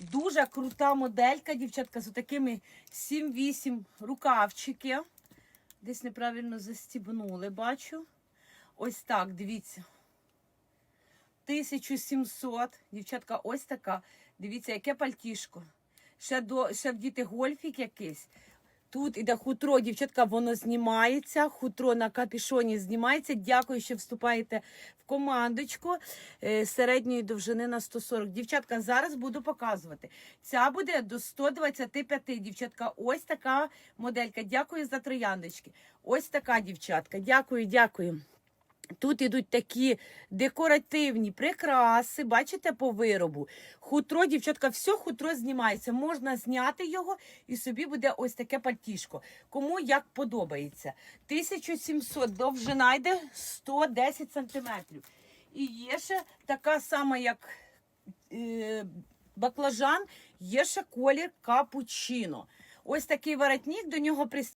Дуже крута моделька, дівчатка, з такими 7-8 рукавчики. Десь неправильно застібнули, бачу. Ось так, дивіться. 1700. Дівчатка, ось така. Дивіться, яке пальтішко. Ще, до, ще вдіти гольфік якийсь. Тут іде хутро, дівчатка, воно знімається. Хутро на капішоні знімається. Дякую, що вступаєте в командочку е, середньої довжини на 140. Дівчатка, зараз буду показувати. Ця буде до 125. Дівчатка, ось така моделька. Дякую за трояндочки. Ось така дівчатка. Дякую, дякую. Тут ідуть такі декоративні прикраси, бачите, по виробу. Хутро, дівчатка, все хутро знімається. Можна зняти його і собі буде ось таке пальтішко. Кому як подобається. 1700 довжина йде 110 сантиметрів. І є ще така сама, як е, баклажан, є ще колір капучино. Ось такий воротник, до нього